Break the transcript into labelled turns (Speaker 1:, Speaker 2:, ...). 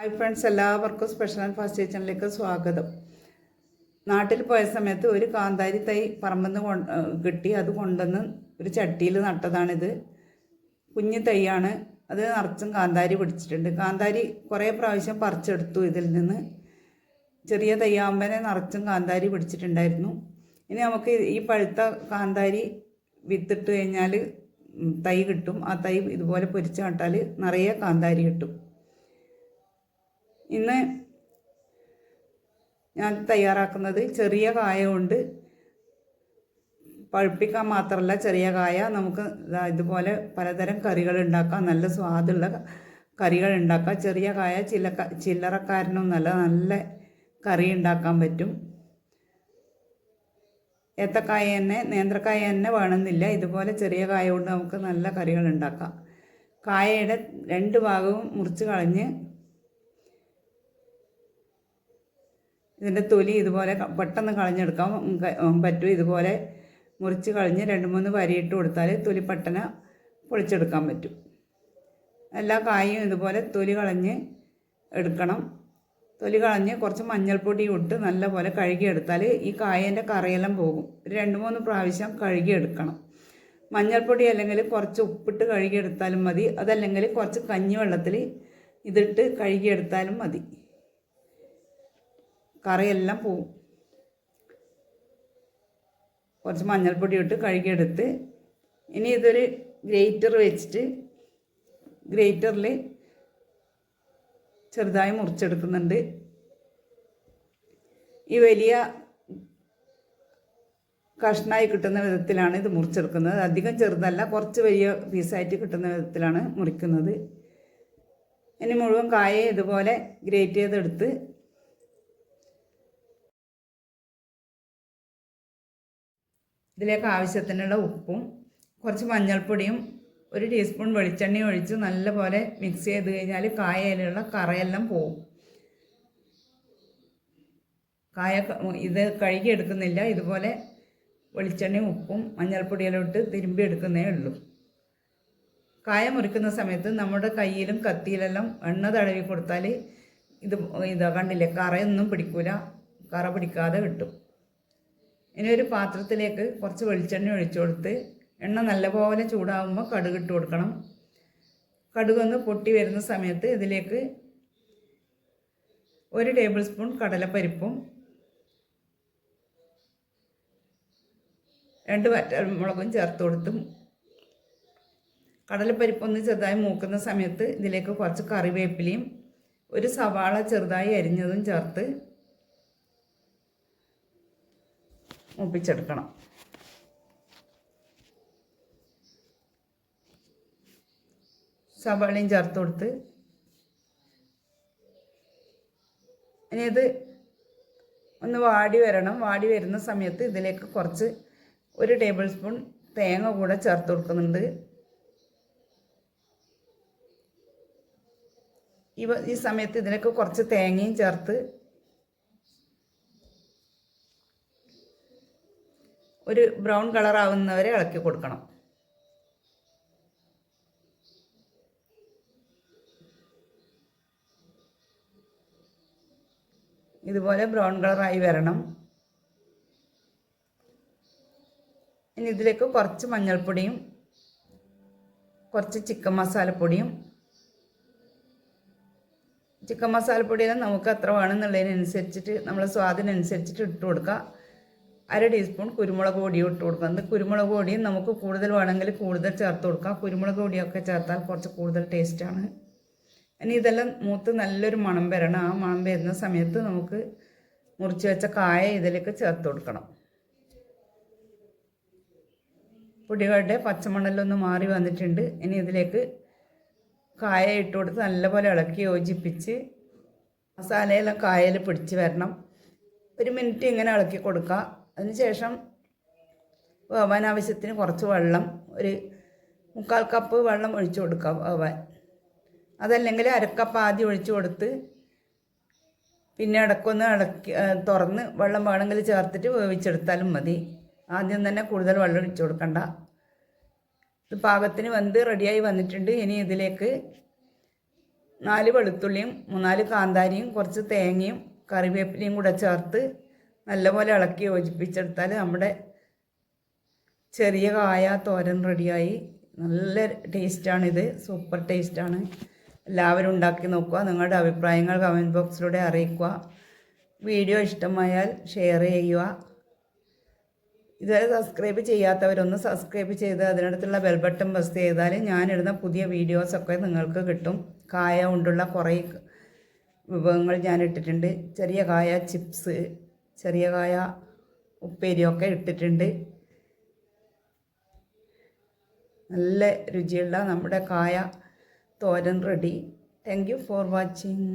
Speaker 1: Hi friends എല്ലാവർക്കും special and fast കിച്ചണിലേക്ക് സ്വാഗതം. നാട്ടിൽ പോയ സമയത്ത് ഒരു കാന്താരി തൈ പറമ്പെന്ന് കൊണ്ട് കിട്ടി. അത് കൊണ്ടുവന്ന് ഒരു ചട്ടിയിൽ നട്ടതാണിത്. കുഞ്ഞു തൈയാണ്. അത് നിറച്ചും കാന്താരി പിടിച്ചിട്ടുണ്ട്. കാന്താരി കുറേ പ്രാവശ്യം പറിച്ചെടുത്തു ഇതിൽ നിന്ന്. ചെറിയ തയ്യാമ്പനെ നിറച്ചും കാന്താരി പിടിച്ചിട്ടുണ്ടായിരുന്നു. ഇനി നമുക്ക് ഈ പഴുത്ത കാന്താരി വിത്തിട്ട് കഴിഞ്ഞാൽ തൈ കിട്ടും. ആ തൈ ഇതുപോലെ പൊരിച്ച് നട്ടാൽ നിറയെ കാന്താരി കിട്ടും. ഇന്ന് ഞാൻ തയ്യാറാക്കുന്നത് ചെറിയ കായ കൊണ്ട് പഴുപ്പിക്കാൻ മാത്രമല്ല ചെറിയ കായ. നമുക്ക് ഇതുപോലെ പലതരം കറികൾ ഉണ്ടാക്കാം. നല്ല സ്വാദുള്ള കറികൾ ഉണ്ടാക്കാം. ചെറിയ കായ ചില ചില്ലറക്കാരനൊന്നല്ല നല്ല കറി ഉണ്ടാക്കാൻ പറ്റും. ഏത്തക്കായ തന്നെ നേന്ത്രക്കായ തന്നെ വേണമെന്നില്ല. ഇതുപോലെ ചെറിയ കായ കൊണ്ട് നമുക്ക് നല്ല കറികൾ ഉണ്ടാക്കാം. കായയുടെ രണ്ട് ഭാഗവും മുറിച്ച് കളഞ്ഞ് ഇതിന്റെ തൊലി ഇതുപോലെ പെട്ടെന്ന് കളഞ്ഞെടുക്കാൻ പറ്റും. ഇതുപോലെ മുറിച്ച് കളഞ്ഞ് രണ്ട് മൂന്ന് വരിയിട്ട് കൊടുത്താൽ തൊലി പെട്ടെന്ന് പൊളിച്ചെടുക്കാൻ പറ്റും. എല്ലാ കായും ഇതുപോലെ തൊലി കളഞ്ഞ് എടുക്കണം. തൊലി കളഞ്ഞ് കുറച്ച് മഞ്ഞൾപ്പൊടി ഇട്ട് നല്ലപോലെ കഴുകിയെടുത്താൽ ഈ കായേന്റെ കറിയെല്ലാം പോകും. രണ്ട് മൂന്ന് പ്രാവശ്യം കഴുകിയെടുക്കണം. മഞ്ഞൾപ്പൊടി അല്ലെങ്കിൽ കുറച്ച് ഉപ്പിട്ട് കഴുകിയെടുത്താലും മതി. അതല്ലെങ്കിൽ കുറച്ച് കഞ്ഞിവെള്ളത്തിൽ ഇതിട്ട് കഴുകിയെടുത്താലും മതി. കറിയെല്ലാം പോവും. കുറച്ച് മഞ്ഞൾപ്പൊടി ഇട്ട് കഴുകിയെടുത്ത് ഇനി ഇതൊരു ഗ്രേറ്റർ വെച്ചിട്ട് ഗ്രേറ്ററിൽ ചെറുതായി മുറിച്ചെടുക്കുന്നുണ്ട്. ഈ വലിയ കഷ്ണമായി കിട്ടുന്ന വിധത്തിലാണ് ഇത് മുറിച്ചെടുക്കുന്നത്. അധികം ചെറുതല്ല കുറച്ച് വലിയ പീസായിട്ട് കിട്ടുന്ന വിധത്തിലാണ് മുറിക്കുന്നത്. ഇനി മുഴുവൻ കായ ഇതുപോലെ ഗ്രേറ്റ് ചെയ്തെടുത്ത് ഇതിലേക്ക് ആവശ്യത്തിനുള്ള ഉപ്പും കുറച്ച് മഞ്ഞൾപ്പൊടിയും ഒരു ടീസ്പൂൺ വെളിച്ചെണ്ണയും ഒഴിച്ച് നല്ലപോലെ മിക്സ് ചെയ്ത് കഴിഞ്ഞാൽ കായയിലുള്ള കറയെല്ലാം പോവും. കായ ഇത് കഴുകി എടുക്കുന്നില്ല ഇതുപോലെ വെളിച്ചെണ്ണയും ഉപ്പും മഞ്ഞൾപ്പൊടിയെല്ലാം ഇട്ട് തിരുമ്പി എടുക്കുന്നേ ഉള്ളൂ. കായ മുറിക്കുന്ന സമയത്ത് നമ്മുടെ കയ്യിലും കത്തിയിലെല്ലാം എണ്ണ തടവി കൊടുത്താൽ ഇത് ഇതാ കണ്ടില്ലേ കറയൊന്നും പിടിക്കൂല. കറ പിടിക്കാതെ കിട്ടും. ഇനി ഒരു പാത്രത്തിലേക്ക് കുറച്ച് വെളിച്ചെണ്ണ ഒഴിച്ചു കൊടുത്ത് എണ്ണ നല്ലപോലെ ചൂടാകുമ്പോൾ കടുക് ഇട്ട് കൊടുക്കണം. കടുകൊന്ന് പൊട്ടി വരുന്ന സമയത്ത് ഇതിലേക്ക് ഒരു ടേബിൾ സ്പൂൺ കടലപ്പരിപ്പും രണ്ട് വറ്റൽമുളകും ചേർത്ത് കൊടുത്തും കടലപ്പരിപ്പൊന്ന് ചെറുതായി മൂക്കുന്ന സമയത്ത് ഇതിലേക്ക് കുറച്ച് കറിവേപ്പിലയും ഒരു സവാള ചെറുതായി അരിഞ്ഞതും ചേർത്ത് മൂപ്പിച്ചെടുക്കണം. സവാളയും ചേർത്ത് കൊടുത്ത് ഇനി ഇത് ഒന്ന് വാടി വരണം. വാടി വരുന്ന സമയത്ത് ഇതിലേക്ക് കുറച്ച് ഒരു ടേബിൾ സ്പൂൺ തേങ്ങ കൂടെ ചേർത്ത് കൊടുക്കുന്നുണ്ട്. ഇവ ഈ സമയത്ത് ഇതിലേക്ക് കുറച്ച് തേങ്ങയും ചേർത്ത് ഒരു ബ്രൗൺ കളർ ആവുന്നവരെ ഇളക്കി കൊടുക്കണം. ഇതുപോലെ ബ്രൗൺ കളറായി വരണം. ഇനി ഇതിലേക്ക് കുറച്ച് മഞ്ഞൾപ്പൊടിയും കുറച്ച് ചിക്കൻ മസാലപ്പൊടിയും ചിക്കൻ മസാലപ്പൊടിയെല്ലാം നമുക്ക് എത്ര വേണമെന്നുള്ളതിനനുസരിച്ചിട്ട് നമ്മൾ സ്വാദിനനുസരിച്ചിട്ട് ഇട്ട് കൊടുക്കുക അര ടീസ്പൂൺ കുരുമുളക് പൊടിയും ഇട്ട് കൊടുക്കാം അത് കുരുമുളക് പൊടിയും നമുക്ക് കൂടുതൽ വേണമെങ്കിൽ കൂടുതൽ ചേർത്ത് കൊടുക്കാം. കുരുമുളക് പൊടിയൊക്കെ ചേർത്താൽ കുറച്ച് കൂടുതൽ ടേസ്റ്റാണ് ഇനി ഇതെല്ലാം മൂത്ത് നല്ലൊരു മണം വരണം. ആ മണം വരുന്ന സമയത്ത് നമുക്ക് മുറിച്ച് വെച്ച കായ ഇതിലേക്ക് ചേർത്ത് കൊടുക്കണം. പൊടികളുടെ പച്ചമണലൊന്ന് മാറി വന്നിട്ടുണ്ട്. ഇനി ഇതിലേക്ക് കായ ഇട്ട് കൊടുത്ത് നല്ലപോലെ ഇളക്കി യോജിപ്പിച്ച് മസാലയെല്ലാം കായയിൽ പിടിച്ച് വരണം. ഒരു മിനിറ്റ് ഇങ്ങനെ ഇളക്കി കൊടുക്കുക അതിനുശേഷം വേവാൻ ആവശ്യത്തിന് കുറച്ച് വെള്ളം ഒരു മുക്കാൽ കപ്പ് വെള്ളം ഒഴിച്ചു കൊടുക്കാം വേവാൻ അതല്ലെങ്കിൽ അരക്കപ്പ് ആദ്യം ഒഴിച്ചു കൊടുത്ത് പിന്നെ ഇടക്കൊന്ന് ഇളക്കി തുറന്ന് വെള്ളം വേണമെങ്കിൽ ചേർത്തിട്ട് വേവിച്ചെടുത്താലും മതി. ആദ്യം തന്നെ കൂടുതൽ വെള്ളം ഒഴിച്ചു കൊടുക്കണ്ട. ഇത് പാകത്തിന് വെന്ത് റെഡിയായി വന്നിട്ടുണ്ട്. ഇനി ഇതിലേക്ക് നാല് വെളുത്തുള്ളിയും മൂന്നാൽ കാന്താരിയും കുറച്ച് തേങ്ങയും കറിവേപ്പിലയും കൂടെ ചേർത്ത് നല്ലപോലെ ഇളക്കി യോജിപ്പിച്ചെടുത്താൽ നമ്മുടെ ചെറിയ കായ തോരൻ റെഡിയായി. നല്ല ടേസ്റ്റാണിത് സൂപ്പർ ടേസ്റ്റാണ്. എല്ലാവരും ഉണ്ടാക്കി നോക്കുക. നിങ്ങളുടെ അഭിപ്രായങ്ങൾ കമന്റ് ബോക്സിലൂടെ അറിയിക്കുക. വീഡിയോ ഇഷ്ടമായാൽ ഷെയർ ചെയ്യുക. ഇതുവരെ സബ്സ്ക്രൈബ് ചെയ്യാത്തവരൊന്ന് സബ്സ്ക്രൈബ് ചെയ്ത് അതിനടുത്തുള്ള ബെൽ ബട്ടൺ പ്രസ് ചെയ്താൽ ഞാനിടുന്ന പുതിയ വീഡിയോസൊക്കെ നിങ്ങൾക്ക് കിട്ടും. കായ കൊണ്ടുള്ള കുറേ വിഭവങ്ങൾ ഞാൻ ഇട്ടിട്ടുണ്ട് ചെറിയ കായ ചിപ്സ് ചെറിയ കായ ഉപ്പേരിയൊക്കെ ഇട്ടിട്ടുണ്ട്. നല്ല രുചിയുള്ള നമ്മുടെ കായ തോരൻ ready. Thank you for watching